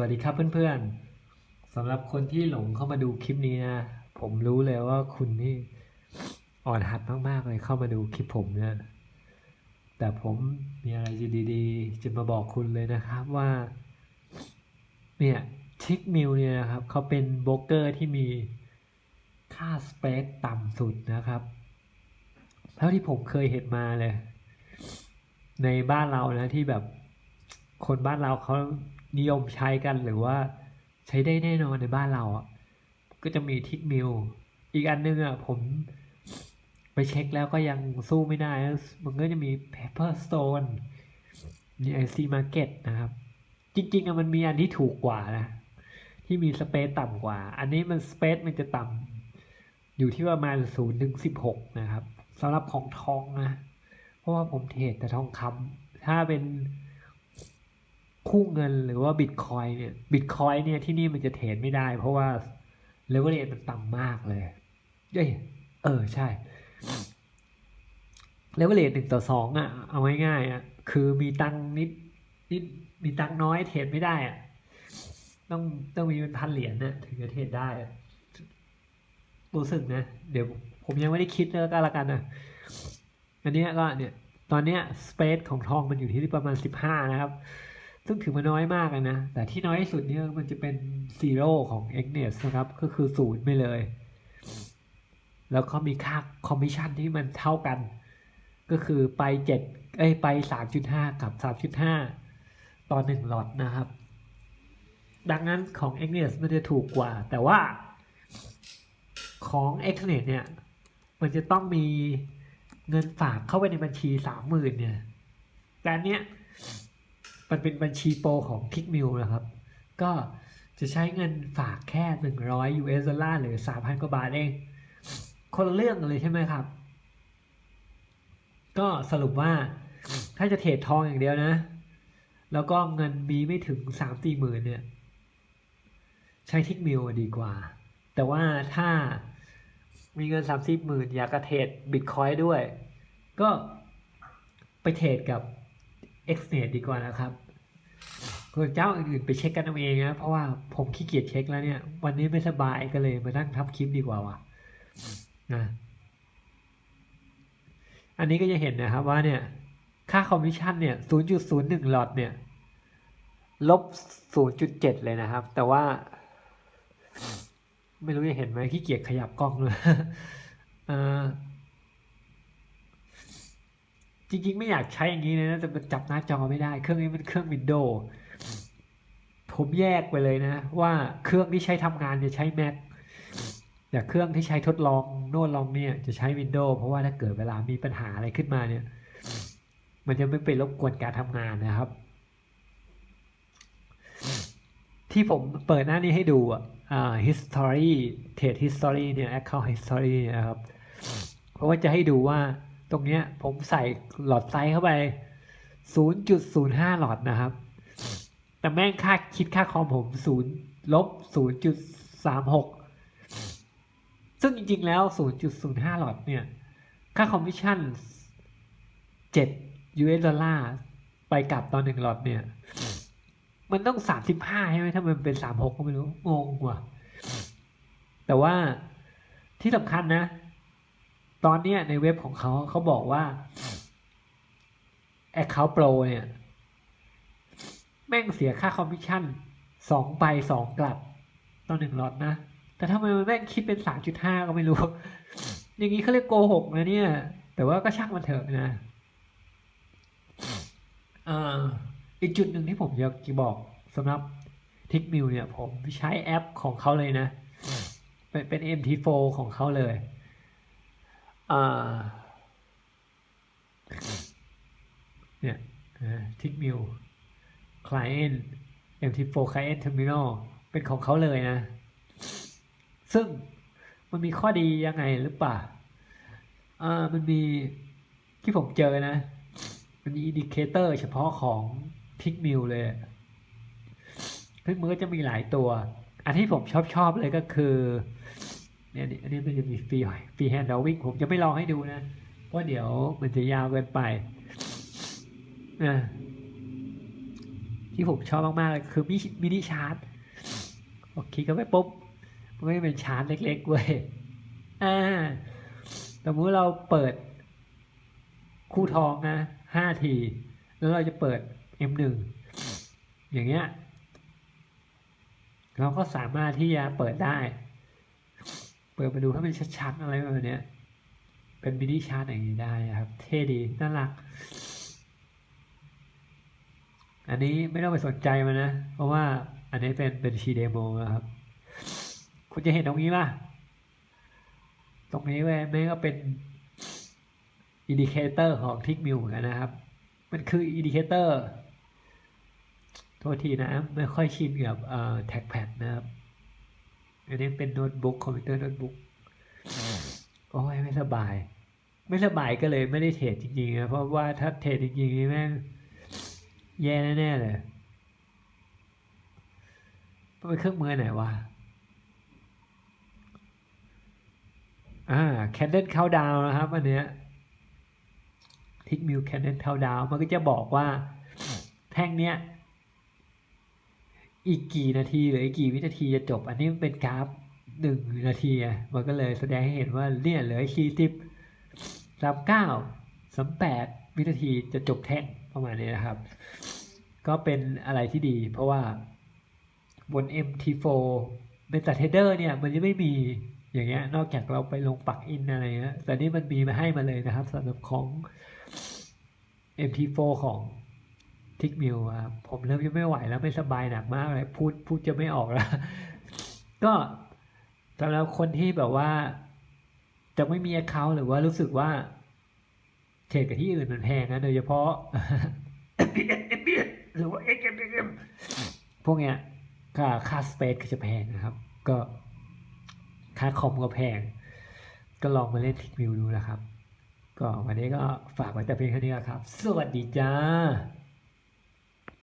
วัสดีครับเพื่อนๆสำหรับคนที่หลงเข้ามาดูคลิปนี้นะ ผมรู้เลยว่าคุณนี่อ่อนหัดมากๆเลยเข้ามาดูคลิปผมเนี่ยแต่ผมมีอะไรจะดีๆ จะมาบอกคุณเลยนะครับว่าเนี่ยทิกมิลเนี่ยนะครับเขาเป็นโบรกเกอร์ที่มีค่าสเปซต่ำสุดนะครับเท่าที่ผมเคยเห็นมาเลย ในบ้านเรานะที่แบบคนบ้านเราเขา นิยมใช้กันหรือว่าใช้ได้แน่นอนในบ้านเราอะก็จะมีทิกมิลอีกอันนึงอะผมไปเช็คแล้วก็ยังสู้ไม่ได้ มันก็จะมี Pepper Stone มี IC Market นะครับ จริงๆอะมันมีอันที่ถูกกว่านะ ที่มีสเปซต่ำกว่า อันนี้มันสเปซมันจะต่ำอยู่ที่ประมาณศูนย์ถึงสิบหกนะครับสำหรับของทองนะ เพราะว่าผมเทรดแต่ทองคำถ้าเป็น คู่เงินหรือว่าบิตคอยเนี่ยบิตคอยเนี่ยที่นี่มันจะเทรดไม่ได้ เพราะว่าเลเวลเลมันต่ำมากเลยเอ้ยเออใช่เลเวลเลหนึ่งต่อสองอะเอาง่ายๆอะคือมีตังค์นิดนิดมีตังค์น้อยเทรดไม่ได้อะต้องต้องมีเป็นพันเหรียญนะถึงจะเทรดได้รู้สึกนะ เดี๋ยวผมยังไม่ได้คิดเลยก็แล้วกันนะอันเนี้ยก็เนี่ย ตอนเนี้ยสเปซของทองมันอยู่ที่ประมาณสิบห้านะครับ ซึ่งถือว่าน้อยมากเลยนะ แต่ที่น้อยที่สุดเนี่ยมันจะเป็นซีโร่ของ x n e s นะครับ ก็คือศูนย์ไปเลย แล้วก็มีค่าคอมมิชชั่นที่มันเท่ากัน ก็คือไปเจ็ดเอ้ยไปสามจุดห้ากับสามจุดห้าต่อหนึ่งหลอดนะครับ ดังนั้นของ x n e s มันจะถูกกว่า แต่ว่าของ x n e s เนี่ย มันจะต้องมีเงินฝากเข้าไปในบัญชีสามหมื่นเนี่ย แต่เนี้ย มันเป็นบัญชีโปรของพิกมิลนะครับ ก็จะใช้เงินฝากแค่หนึ่งร้อย US ดอลลาร์หรือสามพันกว่าบาทเอง คนเรื่องกันเลยใช่ไหมครับ ก็สรุปว่าถ้าจะเทรดทองอย่างเดียวนะ แล้วก็เงินมีไม่ถึงสามสี่หมื่นเนี่ย ใช้ทิกมิลดีกว่า แต่ว่าถ้ามีเงินสามสิบหมื่นอยากจะเทรดบิตคอยด้วย ก็ไปเทรดกับ x n e t ดีกว่านะครับส่วนเจ้าอื่นๆไปเช็คกันเอาเองนะเพราะว่าผมขี้เกียจเช็คแล้วเนี่ย วันนี้ไม่สบายก็เลยมานั่งทับคลิปดีกว่าว่ะนะอันนี้ก็จะเห็นนะครับว่าเนี่ย ค่าคอมมิชชั่นเนี่ย 0.01 หลอดเนี่ย ลบ 0.7 เลยนะครับ แต่ว่า ไม่รู้จะเห็นไหมขี้เกียจขยับกล้องเลยอ่อ จริงๆ ไม่อยากใช้อย่างนี้เลยนะแต่มันจับหน้าจอไม่ได้ เครื่องนี้เป็นเครื่องวินโดว์ผมแยกไปเลยนะ ว่าเครื่องที่ใช้ทำงานจะใช้ Mac แต่เครื่องที่ใช้ทดลองโน่นลองเนี่ยจะใช้ Windows เพราะว่าถ้าเกิดเวลามีปัญหาอะไรขึ้นมาเนี่ย มันจะไม่ไปรบกวนการทำงานนะครับ ที่ผมเปิดหน้านี้ให้ดูอะอ่า history trade history เนี่ย account history นะครับ เพราะว่าจะให้ดูว่า ตรงเนี้ยผมใส่หลอดไซส์เข้าไป 0.05 หลอดนะครับ แต่แม่งค่าคิดค่าคอมผม0ลบ0.36 ซึ่งจริงๆแล้ว 0.05 หลอดเนี่ย ค่าคอมมิชชั่น 7 US ดอลลาร์ไปกลับตอนหนึ่งหลอดเนี่ย มันต้อง 35 ใช่ไหมถ้ามันเป็น 36 ก็ไม่รู้ งงว่ะแต่ว่าที่สำคัญนะ ตอนเนี้ยในเว็บของเขาเขาบอกว่า Account Pro เนี่ย แม่งเสียค่าคอมมิชชั่นสองไปสองกลับต่อหนึ่งล็อตนะ แต่ทำไมมันแม่งคิดเป็นสามจุดห้าก็ไม่รู้ อย่างนี้เขาเรียกโกหกนะเนี่ย แต่ว่าก็ช่างมันเถอะนะอ่าอีกจุดหนึ่งที่ผมอยากจะบอกสำหรับทิกมิวเนี่ย ผมใช้แอปของเขาเลยนะ เป็นเป็น MT4 ของเขาเลย เนี่ยทิกมิว Client MT4 Client Terminal เป็นของเขาเลยนะ ซึ่งมันมีข้อดียังไงหรือเปล่าอ่ามันมีที่ผมเจอนะ มันมีอินดิเคเตอร์เฉพาะของทิกมิวเลยซึ่งมันก็จะมีหลายตัว อันที่ผมชอบชอบเลยก็คือ เนี่ยอันนี้มันจะมีฟรีฟรีแฮนด์ดวิ่งผมจะไม่ลองให้ดูนะ เพราะเดี๋ยวมันจะยาวเกินไปนะที่ผมชอบมากๆเลยคือมิมินิชาร์จพอเคกเข้าไปปุ๊บมันก็จะเป็นชาร์จเล็กๆเว้ยอ่าสมมติเราเปิด คู่ทองนะห้าที แล้วเราจะเปิด M1 อย่างเงี้ย เราก็สามารถที่จะเปิดได้ เปิดมาดูให้มันชัดๆอะไรแบบนี้เป็นมินิชาร์ตอย่างนี้ได้นะครับ เท่ดีน่ารัก อันนี้ไม่ต้องไปสนใจมันนะ เพราะว่าอันนี้เป็นเป็นชีเดโมนะครับ คุณจะเห็นตรงนี้ป่ะ ตรงนี้เว้ยมันก็เป็นอินดิเคเตอร์ของทิกมิวเหมือนกันนะครับ มันคืออินดิเคเตอร์โทษทีนะ ไม่ค่อยชินกับเอ่อแท็กแพดนะครับ อันนี้เป็นโน้ตบุ๊กคอมพิวเตอร์โน้ตบุ๊กโอ้ยไม่สบาย ไม่สบายก็เลยไม่ได้เทรดจริงๆนะเพราะว่าถ้าเทรดจริงๆนี่แม่งแย่แน่ๆเลยมันเป็นเครื่องมือไหนวะอ่าแคนเดนเข้าดาวนะครับอันเนี้ยทิกมิวแคนเดนเข้าดาวมันก็จะบอกว่าแท่งเนี้ย อีกกี่นาทีหรืออีกกี่วินาทีจะจบ อันนี้มันเป็นกราฟหนึ่งนาทีมันก็เลยแสดงให้เห็นว่าเนี่ยเหลือสี่สิบสามเก้าสามแปดวินาทีจะจบแท่งประมาณนี้นะครับ ก็เป็นอะไรที่ดี เพราะว่าบน MT4 Meta Trader เนี่ยมันจะไม่มีอย่างเงี้ยนอกจากเราไปลงปักอินอะไรเงี้ยแต่นี่มันมีมาให้มาเลยนะครับสำหรับของ MT4 ของ ทิกมิวครับผมเริ่มจะไม่ไหวแล้วไม่สบายหนักมากเลยพูดพูดจะไม่ออกแล้ว ก็สำหรับคนที่แบบว่า จะไม่มี account หรือว่ารู้สึกว่าเทรดกับที่อื่นมันแพงนะโดยเฉพาะ หรือว่า XMM พวกเนี้ยค่าค่าสเปซก็จะแพงนะครับ ก็ค่าคอมก็แพง ก็ลองมาเล่นทิกมิวดูนะครับ ก็วันนี้ก็ฝากไว้แต่เพียงแค่นี้ครับ สวัสดีจ้า